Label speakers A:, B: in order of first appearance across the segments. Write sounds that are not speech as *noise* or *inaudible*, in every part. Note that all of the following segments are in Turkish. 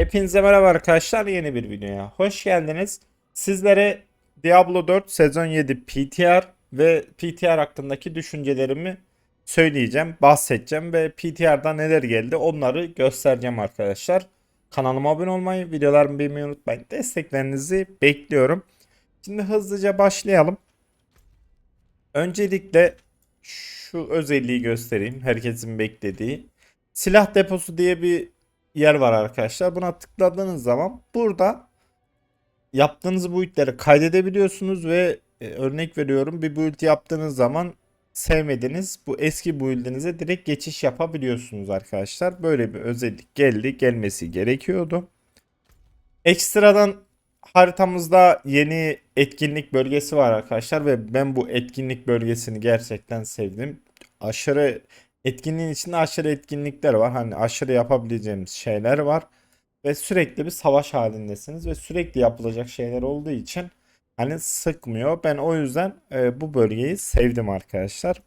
A: Hepinize merhaba arkadaşlar yeni bir videoya hoş geldiniz. Sizlere Diablo 4 sezon 7 PTR ve PTR hakkındaki düşüncelerimi söyleyeceğim, bahsedeceğim ve PTR'da neler geldi onları göstereceğim arkadaşlar. Kanalıma abone olmayı, videolarımı beğenmeyi unutmayın. Desteklerinizi bekliyorum. Şimdi hızlıca başlayalım. Öncelikle şu özelliği göstereyim. Herkesin beklediği. Silah deposu diye bir yer var arkadaşlar. Buna tıkladığınız zaman burada yaptığınız build'leri kaydedebiliyorsunuz ve e, örnek veriyorum bir build yaptığınız zaman sevmediğiniz bu eski build'inize direkt geçiş yapabiliyorsunuz arkadaşlar. Böyle bir özellik geldi. Gelmesi gerekiyordu. Ekstradan haritamızda yeni etkinlik bölgesi var arkadaşlar ve ben bu etkinlik bölgesini gerçekten sevdim. Aşırı etkinliğin içinde aşırı etkinlikler var. Hani aşırı yapabileceğimiz şeyler var. Ve sürekli bir savaş halindesiniz ve sürekli yapılacak şeyler olduğu için hani sıkmıyor. Ben o yüzden e, bu bölgeyi sevdim arkadaşlar.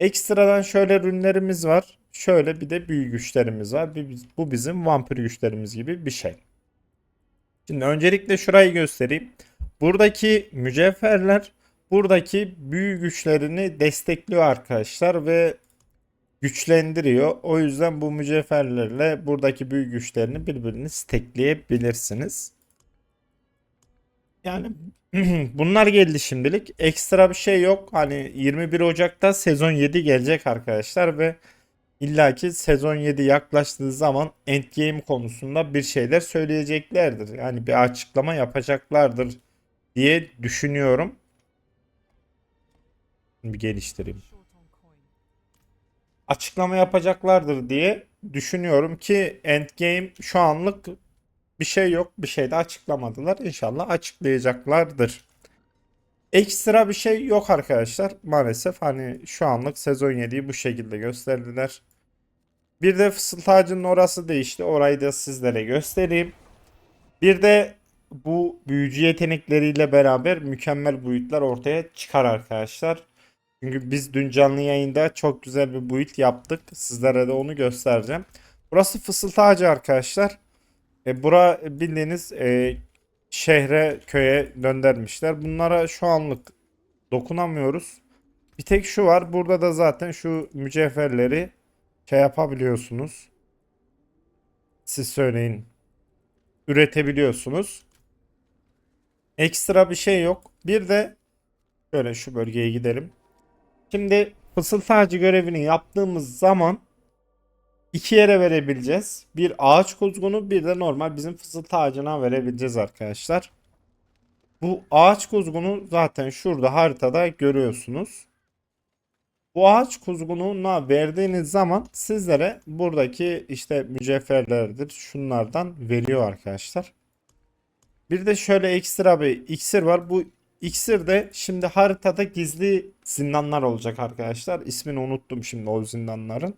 A: Ekstradan şöyle ürünlerimiz var. Şöyle bir de büyü güçlerimiz var. Bu bizim vampir güçlerimiz gibi bir şey. Şimdi öncelikle şurayı göstereyim. Buradaki mücevherler buradaki büyü güçlerini destekliyor arkadaşlar ve güçlendiriyor. O yüzden bu mücevherlerle buradaki büyü güçlerini birbirini stekleyebilirsiniz. Yani *clears throat* bunlar geldi şimdilik. Ekstra bir şey yok. Hani 21 Ocak'ta sezon 7 gelecek arkadaşlar ve illaki sezon 7 yaklaştığı zaman Endgame konusunda bir şeyler söyleyeceklerdir. Yani bir açıklama yapacaklardır diye düşünüyorum. Bir geliştireyim açıklama yapacaklardır diye düşünüyorum ki Endgame şu anlık bir şey yok. Bir şey de açıklamadılar. İnşallah açıklayacaklardır. Ekstra bir şey yok arkadaşlar. Maalesef hani şu anlık sezon 7'yi bu şekilde gösterdiler. Bir de fısıltacının orası değişti. Orayı da sizlere göstereyim. Bir de bu büyücü yetenekleriyle beraber mükemmel boyutlar ortaya çıkar arkadaşlar. Çünkü biz dün canlı yayında çok güzel bir build yaptık. Sizlere de onu göstereceğim. Burası fısıltı ağacı arkadaşlar. E, bura bildiğiniz e, şehre, köye göndermişler. Bunlara şu anlık dokunamıyoruz. Bir tek şu var. Burada da zaten şu mücevherleri şey yapabiliyorsunuz. Siz söyleyin. Üretebiliyorsunuz. Ekstra bir şey yok. Bir de şöyle şu bölgeye gidelim. Şimdi fısıltı ağacı görevini yaptığımız zaman iki yere verebileceğiz. Bir ağaç kuzgunu bir de normal bizim fısıltı ağacına verebileceğiz arkadaşlar. Bu ağaç kuzgunu zaten şurada haritada görüyorsunuz. Bu ağaç kuzgununa verdiğiniz zaman sizlere buradaki işte mücevherlerdir şunlardan veriyor arkadaşlar. Bir de şöyle ekstra bir iksir var. Bu İksir de şimdi haritada gizli zindanlar olacak arkadaşlar. İsmini unuttum şimdi o zindanların.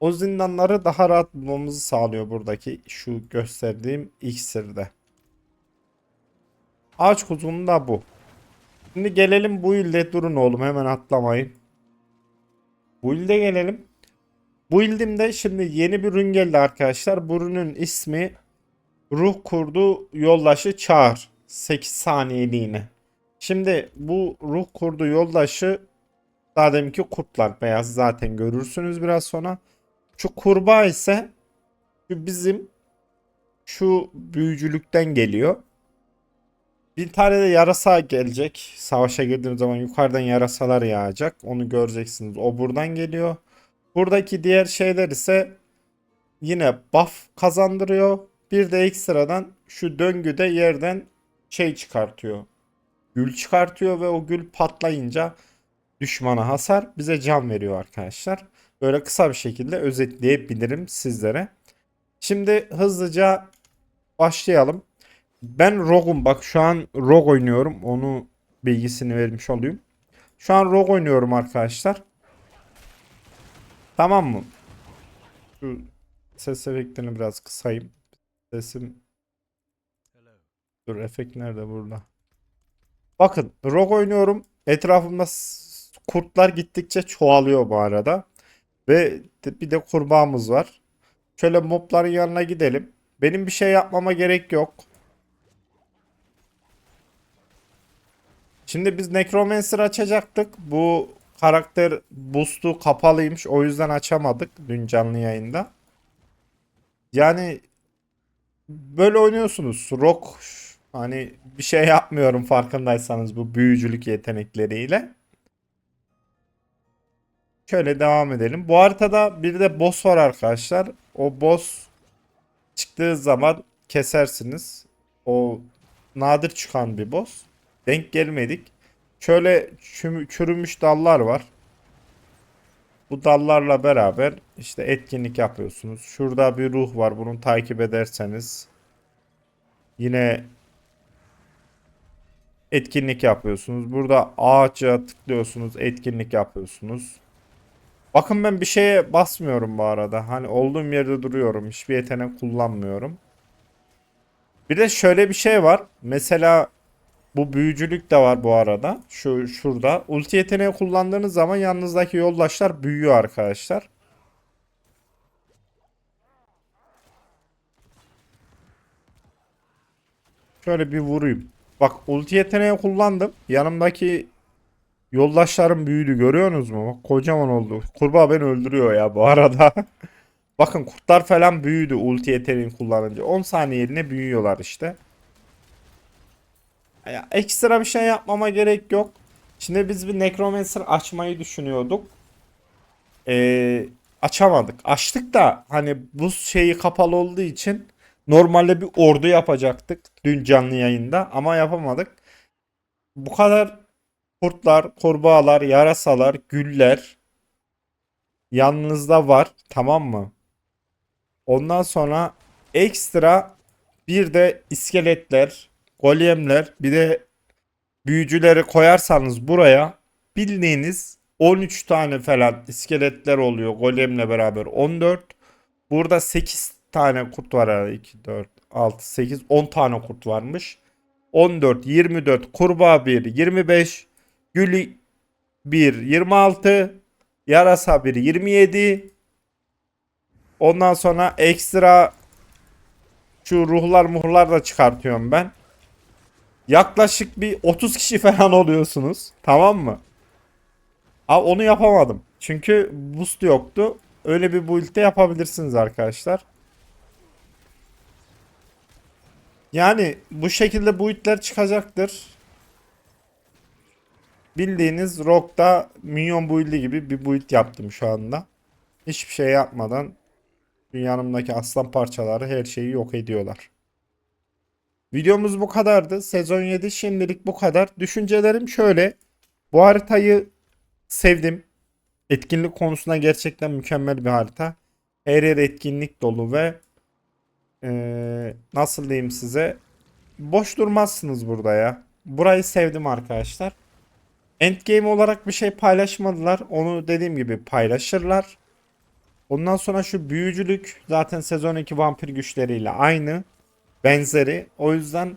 A: O zindanları daha rahat bulmamızı sağlıyor buradaki şu gösterdiğim iksirde. Ağaç kuzunu da bu. Şimdi gelelim bu ilde durun oğlum hemen atlamayın. Bu ilde gelelim. Bu ildimde şimdi yeni bir ürün geldi arkadaşlar. Bu ürünün ismi Ruh Kurdu Yoldaşı Çağır. 8 saniyeliğine. Şimdi bu ruh kurdu yoldaşı daha deminki kurtlar beyaz zaten görürsünüz biraz sonra. Şu kurbağa ise şu bizim şu büyücülükten geliyor. Bir tane de yarasa gelecek. Savaşa girdiğim zaman yukarıdan yarasalar yağacak. Onu göreceksiniz. O buradan geliyor. Buradaki diğer şeyler ise yine buff kazandırıyor. Bir de ekstradan şu döngüde yerden şey çıkartıyor gül çıkartıyor ve o gül patlayınca düşmana hasar bize can veriyor arkadaşlar. Böyle kısa bir şekilde özetleyebilirim sizlere. Şimdi hızlıca başlayalım. Ben Rogue'um bak şu an Rogue oynuyorum. Onu bilgisini vermiş olayım. Şu an Rogue oynuyorum arkadaşlar. Tamam mı? Şu ses efektini biraz kısayım. Sesim Dur efekt nerede burada? Bakın rogue oynuyorum. Etrafımda kurtlar gittikçe çoğalıyor bu arada. Ve bir de kurbağamız var. Şöyle mobların yanına gidelim. Benim bir şey yapmama gerek yok. Şimdi biz Necromancer açacaktık. Bu karakter boost'u kapalıymış. O yüzden açamadık dün canlı yayında. Yani böyle oynuyorsunuz. Rock hani bir şey yapmıyorum farkındaysanız bu büyücülük yetenekleriyle. Şöyle devam edelim. Bu haritada bir de boss var arkadaşlar. O boss çıktığı zaman kesersiniz. O nadir çıkan bir boss. Denk gelmedik. Şöyle çürümüş dallar var. Bu dallarla beraber işte etkinlik yapıyorsunuz. Şurada bir ruh var. Bunu takip ederseniz yine etkinlik yapıyorsunuz. Burada ağaca tıklıyorsunuz, etkinlik yapıyorsunuz. Bakın ben bir şeye basmıyorum bu arada. Hani olduğum yerde duruyorum. Hiçbir yetenek kullanmıyorum. Bir de şöyle bir şey var. Mesela bu büyücülük de var bu arada. Şu şurada. Ulti yeteneği kullandığınız zaman yanınızdaki yoldaşlar büyüyor arkadaşlar. Şöyle bir vurayım. Bak ulti yeteneği kullandım. Yanımdaki yoldaşlarım büyüdü görüyorsunuz mu? Bak kocaman oldu. Kurbağa beni öldürüyor ya bu arada. *laughs* Bakın kurtlar falan büyüdü ulti yeteneğini kullanınca. 10 saniyeliğine büyüyorlar işte. Ya ekstra bir şey yapmama gerek yok. Şimdi biz bir Necromancer açmayı düşünüyorduk. Ee, açamadık. Açtık da hani bu şeyi kapalı olduğu için normalde bir ordu yapacaktık dün canlı yayında ama yapamadık. Bu kadar kurtlar, kurbağalar, yarasalar, güller yanınızda var tamam mı? Ondan sonra ekstra bir de iskeletler, golemler, bir de büyücüleri koyarsanız buraya bildiğiniz 13 tane falan iskeletler oluyor golemle beraber 14. Burada 8 tane kurt var herhalde 2, 4, 6, 8, 10 tane kurt varmış. 14, 24, kurbağa 1, 25, gül 1, 26, yarasa 1, 27. Ondan sonra ekstra şu ruhlar muhlar da çıkartıyorum ben. Yaklaşık bir 30 kişi falan *laughs* oluyorsunuz. Tamam mı? Abi onu yapamadım. Çünkü boost yoktu. Öyle bir build'de yapabilirsiniz arkadaşlar. Yani bu şekilde build'ler çıkacaktır. Bildiğiniz Rock'ta minyon build'i gibi bir build yaptım şu anda. Hiçbir şey yapmadan yanımdaki aslan parçaları her şeyi yok ediyorlar. Videomuz bu kadardı. Sezon 7 şimdilik bu kadar. Düşüncelerim şöyle. Bu haritayı sevdim. Etkinlik konusunda gerçekten mükemmel bir harita. Her yer etkinlik dolu ve eee, nasıl diyeyim size boş durmazsınız burada ya. Burayı sevdim arkadaşlar. Endgame olarak bir şey paylaşmadılar. Onu dediğim gibi paylaşırlar. Ondan sonra şu büyücülük zaten sezon 2 vampir güçleriyle aynı. Benzeri. O yüzden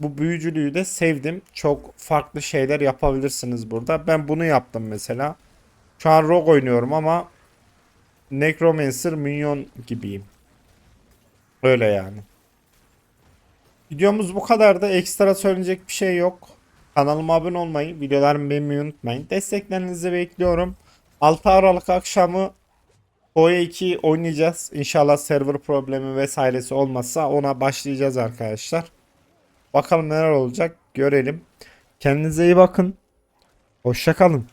A: bu büyücülüğü de sevdim. Çok farklı şeyler yapabilirsiniz burada. Ben bunu yaptım mesela. Şu an Rogue oynuyorum ama Necromancer Minyon gibiyim. Öyle yani. Videomuz bu kadardı. Ekstra söyleyecek bir şey yok. Kanalıma abone olmayı, videolarımı beğenmeyi unutmayın. Desteklerinizi bekliyorum. 6 Aralık akşamı Oya 2 oynayacağız. İnşallah server problemi vesairesi olmazsa ona başlayacağız arkadaşlar. Bakalım neler olacak görelim. Kendinize iyi bakın. Hoşçakalın.